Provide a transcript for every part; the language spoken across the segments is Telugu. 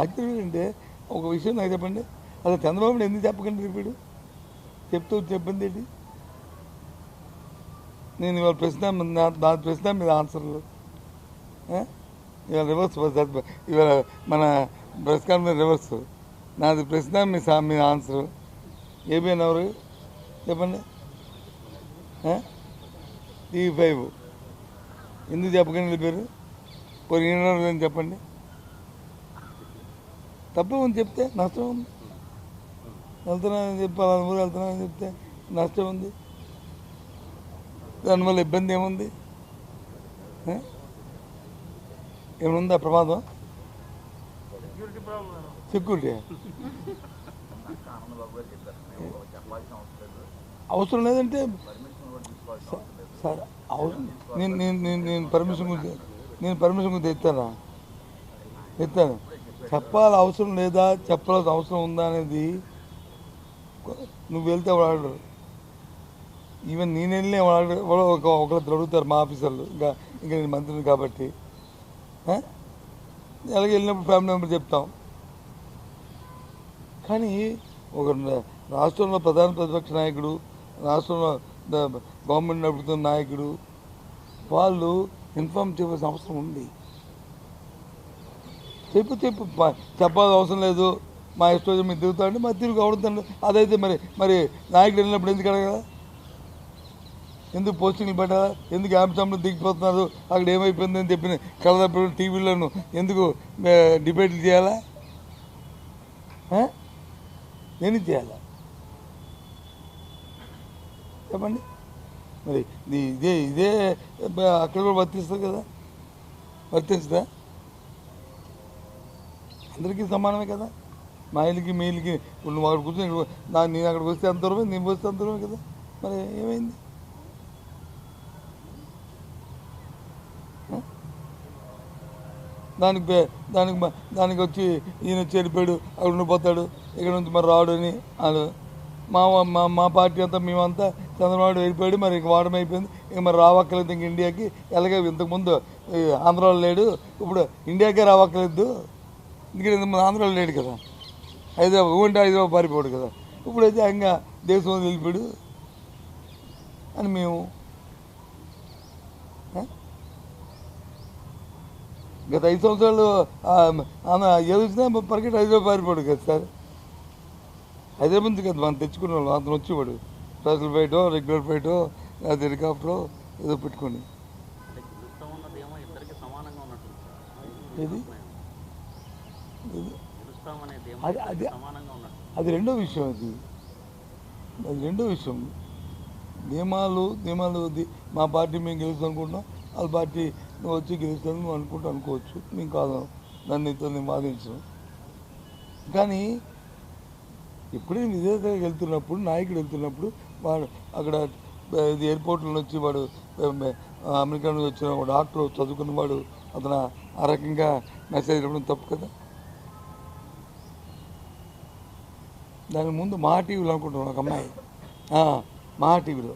ఆశ్చర్యం అంటే ఒక విషయం నాకు చెప్పండి. అసలు చంద్రబాబు ఎందుకు చెప్పకండి ఇప్పుడు చెప్తూ చెప్పింది ఏంటి? నేను ఇవాళ ప్రశ్న నా నా ప్రశ్న మీద ఆన్సర్లు. ఇవాళ రివర్స్ ఇవాళ మన ప్రెస్ కాన్ఫరెన్స్ రివర్స్ నాది ప్రశ్న మీ సా మీ ఆన్సర్. ఏబిఎన్ ఎవరు? చెప్పండి. TV five. ఎందుకు చెప్పకండి పేరు? పోనీ ఈనాడు చెప్పండి. తప్పే ఉంది చెప్తే నష్టం ఉంది. వెళ్తున్నానని చెప్పి అలా ఊరు వెళ్తున్నానని చెప్తే నష్టం ఉంది. దానివల్ల ఇబ్బంది ఏముంది? ఆ? ఏమనుందా ప్రమాదం? సెక్యూరిటీ అవసరం లేదంటే సార్ నేను నేను నేను పర్మిషన్ గురించి నేను పర్మిషన్ గురించి ఎత్తానా ఎత్తాను చెప్పాలి అవసరం లేదా చెప్పాల్సిన అవసరం ఉందా అనేది నువ్వు వెళ్తే వాడు ఈవెన్ నేను వెళ్ళిన వాడు వాడు ఒక అడుగుతారు మా ఆఫీసర్లు. ఇంకా ఇంకా నేను మంత్రిని కాబట్టి. అలాగే వెళ్ళినప్పుడు ఫ్యామిలీ మెంబర్ చెప్తాం. కానీ ఒక రాష్ట్రంలో ప్రధాన ప్రతిపక్ష నాయకుడు రాష్ట్రంలో గవర్నమెంట్ నడుపుతున్న నాయకుడు వాళ్ళు ఇన్ఫార్మ్ చేయవలసిన అవసరం ఉంది. చెప్పు చెప్పు. చెప్పాల్సిన అవసరం లేదు. మా ఇష్టం మీరు తిరుగుతాండి మరి తిరుగు అవడుతుంది అదైతే మరి మరి నాయకుడు వెళ్ళినప్పుడు ఎందుకు అడగదా ఎందుకు పోస్టింగ్లు పెట్టాలా? ఎందుకు ఆంబిసంలో దిగిపోతున్నారు? అక్కడ ఏమైపోయింది అని చెప్పిన కలదప్పుడు టీవీలోను ఎందుకు డిబేట్లు చేయాలా? ఆ? నేను చేయాలా? చెప్పండి. మరి ఇదే ఇదే అక్కడ కూడా వర్తిస్తుంది కదా? వర్తించదా అందరికీ సమానమే కదా? మా ఇల్లుకి మీ ఇల్లుకి నువ్వు అక్కడ కూర్చొని ఇక్కడ నేను అక్కడికి వస్తే అంత దూరమే నేను వస్తే అంత దూరమే కదా? మరి ఏమైంది? దానికి పే- దానికి దానికి వచ్చి ఈయన చెడిపోయాడు అక్కడ ఉండిపోతాడు ఇక్కడ నుంచి మరి రాడు అని వాళ్ళు మా మా మా పార్టీ అంతా మేమంతా చంద్రబాబు వెళ్ళిపోయాడు మరి ఇంక వాడడం అయిపోయింది. ఇక మరి రావక్కర్లేదు ఇంక ఇండియాకి. ఎలాగే ఇంతకుముందు ఆంధ్రాలో లేడు ఇప్పుడు ఇండియాకే రావక్కర్లేదు. ఎందుకంటే ఇంతకుముందు ఆంధ్రాలో లేడు కదా. హైదరాబాద్ ఊంటే హైదరాబాద్ పారిపోడు కదా. ఇప్పుడైతే ఇంకా దేశం వెళ్ళిపోయాడు అని మేము? గత ఐదు సంవత్సరాలు ఏది వచ్చినా పరిగెట్ హైదరాబాద్ పారిపోడు కదా సార్. హైదరాబాద్ నుంచి కదా మనం తెచ్చుకున్న వాళ్ళు అతను వచ్చేవాడు. స్పెషల్ ఫ్లైటో రెగ్యులర్ ఫ్లైటో లేదా హెలికాప్టరో ఏదో పెట్టుకొని. అంటే గెలుస్తాం అన్నదేమో ఇద్దరికి సమానంగా ఉన్నట్టు ఏది ఏది? గెలుస్తాం అనేదేమో అది- అది- అది రెండో విషయం అది. అది రెండో విషయం. నియమాలు నియమాలు మా పార్టీ మేము గెలుస్తాం అనుకుంటున్నాం వాళ్ళ పార్టీ నువ్వు వచ్చి గెలుస్తాను నువ్వు అనుకుంటూ అనుకోవచ్చు. మేము కాదు. నన్ను ఇతను వాదించను. కానీ ఎప్పుడైనా విదేశాలకు వెళ్తున్నప్పుడు నాయకుడు వెళ్తున్నప్పుడు వాడు అక్కడ ఇది ఎయిర్పోర్ట్లో వచ్చి వాడు అమెరికా నుంచి వచ్చిన ఒక డాక్టర్ చదువుకున్నవాడు అతను ఆ రకంగా మెసేజ్ ఇవ్వడం తప్పు కదా? దాని ముందు మా టీవీలో అనుకుంటున్నాను ఒక అమ్మాయి. మా టీవీలో.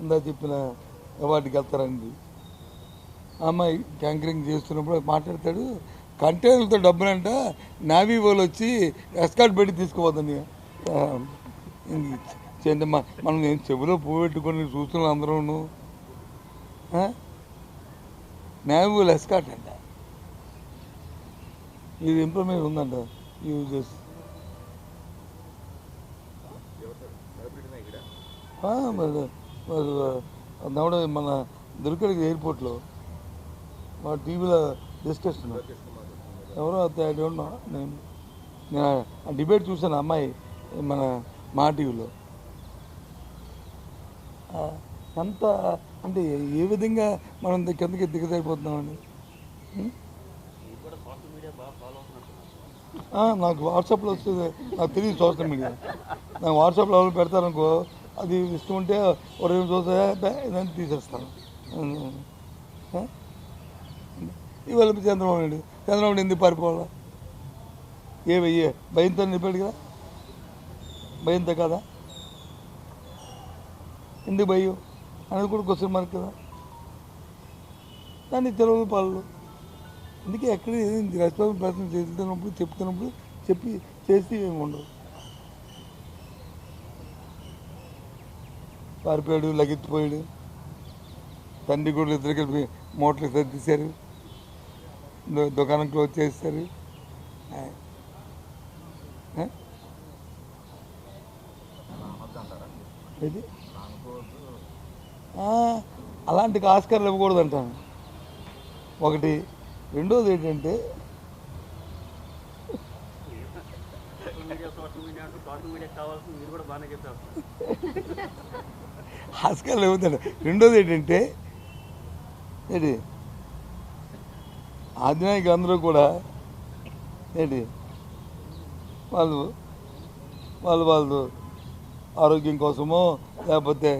ఇందా చెప్పిన అవార్డుకి వెళ్తారండి అమ్మాయి ట్యాంకరింగ్ చేస్తున్నప్పుడు మాట్లాడతాడు కంటైనర్లతో డబ్బులంట నావీ వాళ్ళు వచ్చి ఎస్కాట్ పెట్టి తీసుకుపోతుంది. చేయండి మా- మనం నేను చెవిలో పువ్వు పెట్టుకొని చూస్తున్నాం అందరూను. నావీ వాళ్ళు ఎస్కాట్ అంట. ఇది ఇంప్రూవ్మెంట్ ఉందంట యూజ్ చేసి ఆ, మరి మరి నవడ మన దుర్గడి ఎయిర్పోర్ట్లో మా టీవీలో డిస్కషన్. ఎవరో ఐ డోంట్ నో నేను నేను ఆ డిబేట్ చూశాను అమ్మాయి మన మా టీవీలో. ఎంత అంటే ఏ విధంగా మనం కిందకి దిగదైపోతున్నామండి నాకు వాట్సాప్లో వస్తుంది నాకు తెలియదు సోషల్ మీడియా. నాకు వాట్సాప్లో ఎవరు పెడతారనుకో అది ఇష్టం ఉంటే ఒక రెండు చూస్తే ఇదని తీసేస్తాను. ఇవాళ చంద్రబాబు నాయుడు చంద్రబాబు నాయుడు ఎందుకు పారిపోవాలా? ఏ వెయ్యి భయంతో నిలిపాడు కదా? భయంతో కదా? ఎందుకు భయం? అనేది కూడా క్వశ్చన్ మార్క్ కదా? దాన్ని తెలుగు పాలు అందుకే ఎక్కడ రెస్పాన్స్ ప్రశ్న చేస్తున్నప్పుడు చెప్తున్నప్పుడు చెప్పి చేసి ఏమి ఉండవు పారిపోయాడు లగెత్తిపోయాడు తండ్రి కూడా ఇద్దరు కలిపి మోటార్లు సర్దిశారు దుకాణం క్లోజ్ చేస్తారు ఆ. అలాంటి ఆస్కార్లు ఇవ్వకూడదు అంటాను ఒకటి. రెండోది ఏంటంటే సోషల్ మీడియా సోషల్ మీడియా కావాల్సింది మీరు కూడా బాగానే చెప్పారు. హాస్కల్ అవుతాడు రెండోది ఏంటంటే ఏంటి? ఆదినాయక అందరూ కూడా ఏంటి? వాళ్ళు వాళ్ళు వాళ్ళు ఆరోగ్యం కోసమో లేకపోతే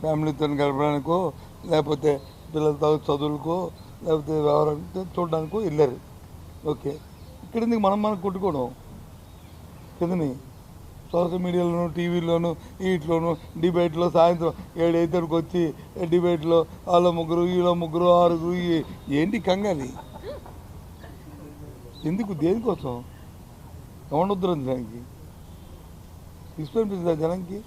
ఫ్యామిలీతో గడపడానికో లేకపోతే పిల్లలతో చదువులకో లేకపోతే వ్యవహారంతో చూడడానికో వెళ్ళారు. ఓకే. ఇక్కడ మనం మనం కొట్టుకోవడం? కిందని. సోషల్ మీడియాలోను టీవీలోను వీటిలోను డిబేట్లో సాయంత్రం ఏడు ఐదుకి వచ్చి డిబేట్లో వాళ్ళ ముగ్గురు వీళ్ళ ముగ్గురు ఆరుగురు ఏంటి కంగాలి ఎందుకు దేనికోసం? ఎవడొద్దురం జనానికి తీసుకొనిపిస్తుందా జనంకి?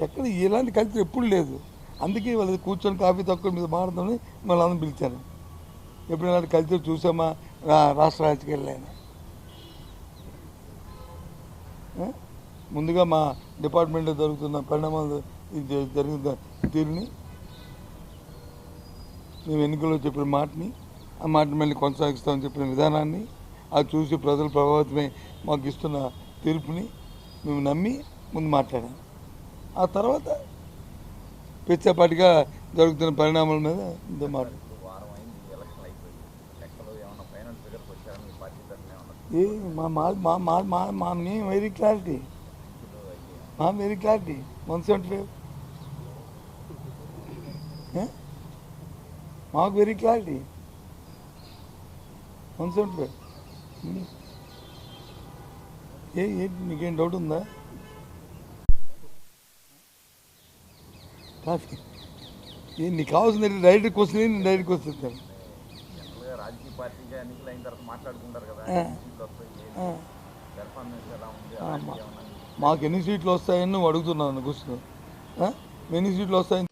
ఎక్కడ ఇలాంటి కల్చర్ ఎప్పుడు లేదు. అందుకే వాళ్ళు కూర్చొని కాఫీ తక్కువ మీద మారుతామని మళ్ళీ అందరం పిలిచాను. ఎప్పుడు ఇలాంటి కల్చర్ చూసామా? రా- రాష్ట్ర రాజకీయాల్లో అయినా. ముందుగా మా డిపార్ట్మెంట్లో జరుగుతున్న పరిణామాలు జరిగిన తీరుని మేము ఎన్నికల్లో చెప్పిన మాటని ఆ మాట మళ్ళీ కొనసాగిస్తామని చెప్పిన విధానాన్ని అది చూసి ప్రజలు ప్రభావితమై మాకు ఇస్తున్న తీర్పుని మేము నమ్మి ముందు మాట్లాడాం. ఆ తర్వాత పిచ్చపాటిగా జరుగుతున్న పరిణామాల మీద ఇంత మీ మా మా మా మా మా మా మేము వెరీ క్లారిటీ మా very clarity one seventy five మాకు very clarity one seventy five ఏ ఏంటి నీకేం డౌట్ ఉందా? కాదు ఏ నీకు కావాల్సింది డైరెక్ట్ క్వశ్చన్ నేను డైరెక్ట్ క్వశ్చన్ పార్టీగా ఎన్నికలు అయిన తర్వాత మాట్లాడుకుంటారు కదా. పెర్ఫార్మెన్స్ ఎలా ఉంది? మాకు ఎన్ని సీట్లు వస్తాయని నువ్వు అడుగుతున్నాను క్వశ్చన్ ఎన్ని సీట్లు వస్తాయని